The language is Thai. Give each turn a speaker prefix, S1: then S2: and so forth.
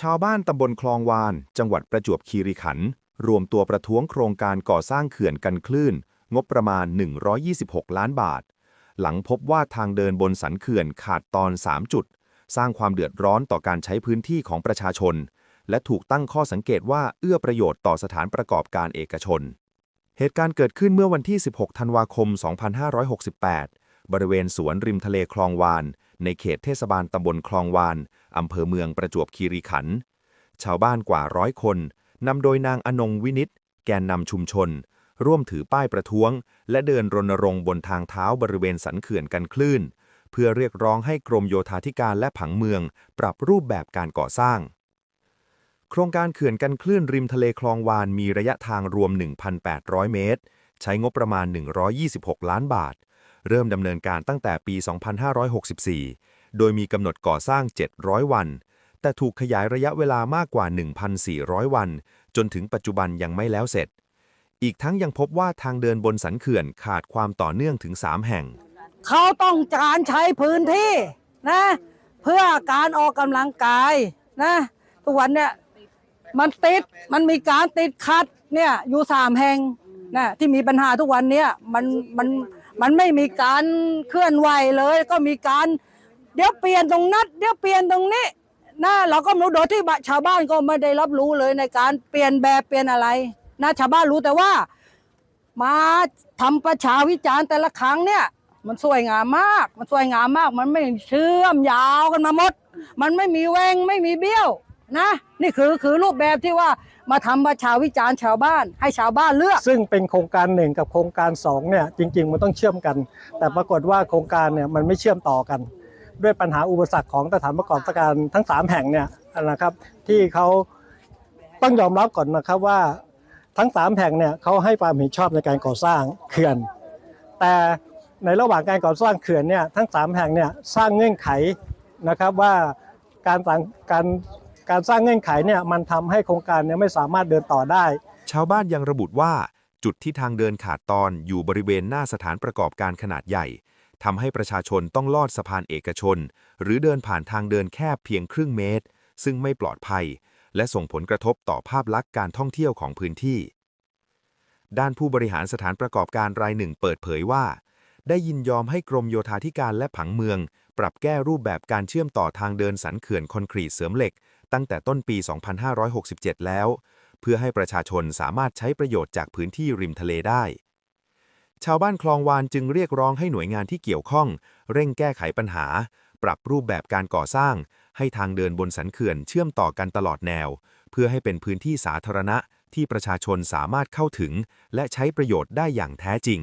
S1: ชาวบ้านตำบลคลองวาน จังหวัดประจวบคีรีขันธ์รวมตัวประท้วงโครงการก่อสร้างเขื่อนกันคลื่น งบประมาณ 126 ล้านบาท หลังพบว่าทางเดินบนสันเขื่อนขาดตอน 3 จุด สร้างความเดือดร้อนต่อการใช้พื้นที่ของประชาชน และถูกตั้งข้อสังเกตว่าเอื้อประโยชน์ต่อสถานประกอบการเอกชน เหตุการณ์เกิดขึ้นเมื่อวันที่ 16 ธันวาคม 2568 บริเวณสวนริมทะเลคลองวาน ในเขตเทศบาลตำบลคลองวาน อำเภอเมืองประจวบคีรีขันธ์ ชาวบ้านกว่าร้อยคน นำโดยนางอนงวินิต แกนนำชุมชน ร่วมถือป้ายประท้วง และเดินรณรงค์บนทางเท้าบริเวณสันเขื่อนกันคลื่น เพื่อเรียกร้องให้กรมโยธาธิการและผังเมือง ปรับรูปแบบการก่อสร้าง โครงการเขื่อนกันคลื่นริมทะเลคลองวานมีระยะทางรวม 1,800 เมตร ใช้งบประมาณ 126 ล้านบาท เริ่มดำเนินการตั้งแต่ปี 2564 โดยมีกำหนดก่อสร้าง 700 วัน แต่ถูกขยายระยะเวลามากกว่า 1,400 วัน จนถึงปัจจุบันยังไม่แล้วเสร็จ อีกทั้งยังพบว่าทางเดินบนสันเขื่อนขาดความต่อเนื่องถึง 3 แห่ง
S2: เขาต้องการใช้พื้นที่นะ เพื่อการออกกำลังกายนะ ทุกวันเนี่ยมันติดมันมีการติดขัดเนี่ยอยู่สามแห่งนะที่มีปัญหาทุกวันเนี่ยมันมัน มันไม่มีการเคลื่อนไหวเลย ก็มีการ เดี๋ยวเปลี่ยนตรงนัดเดี๋ยวเปลี่ยนตรงนี้นะเราก็ไม่รู้โดยที่ชาวบ้านก็ไม่ได้รับรู้เลยในการเปลี่ยนแบบเปลี่ยนอะไรนะชาวบ้านรู้แต่ว่า มาทำประชาวิจารณ์แต่ละครั้งเนี่ยมันสวยงามมาก มันสวยงามมาก มันไม่เชื่อมยาวกันมาหมด มันไม่มีแหวงไม่มีเบี้ยว นะนี่คือคือรูปแบบที่ว่ามาทำประชาวิจารณ์ชาวบ้าน ให้ชาวบ้านเลือก
S3: ซึ่งเป็นโครงการหนึ่งกับโครงการสองเนี่ยจริง ๆ มันต้องเชื่อมกัน แต่ปรากฏว่าโครงการเนี่ยมันไม่เชื่อมต่อกัน ด้วยปัญหาอุปสรรคของสถานประกอบการทั้ง 3 แห่งเนี่ยนะครับ ที่เขาต้องยอมรับก่อนนะครับว่าทั้ง 3 แห่งเนี่ยเขาให้ความเห็นชอบในการก่อสร้างเขื่อน แต่ในระหว่างการก่อสร้างเขื่อนเนี่ยทั้ง 3 แห่งเนี่ยสร้างเงื่อนไขนะครับว่าการต่างการ การสร้างเงื่อนไขเนี่ยมันทำให้โครงการเนี่ยไม่สามารถเดินต่อได้
S1: ชาวบ้านยังระบุว่า จุดที่ทางเดินขาดตอนอยู่บริเวณหน้าสถานประกอบการขนาดใหญ่ทำให้ประชาชนต้องลอดสะพานเอกชน หรือเดินผ่านทางเดินแคบเพียงครึ่งเมตร ซึ่งไม่ปลอดภัย และส่งผลกระทบต่อภาพลักษณ์การท่องเที่ยวของพื้นที่ ด้านผู้บริหารสถานประกอบการรายหนึ่งเปิดเผยว่า ได้ยินยอมให้กรมโยธาธิการและผังเมือง ปรับแก้รูปแบบการเชื่อมต่อทางเดินสันเขื่อนคอนกรีตเสริมเหล็ก ตั้งแต่ต้นปี 2567 แล้ว เพื่อให้ประชาชนสามารถใช้ประโยชน์จากพื้นที่ริมทะเลได้ ชาวบ้านคลองวานจึงเรียกร้องให้หน่วยงานที่เกี่ยวข้อง เร่งแก้ไขปัญหา ปรับรูปแบบการก่อสร้าง ให้ทางเดินบนสันเขื่อนเชื่อมต่อกันตลอดแนว เพื่อให้เป็นพื้นที่สาธารณะที่ประชาชนสามารถเข้าถึง และใช้ประโยชน์ได้อย่างแท้จริง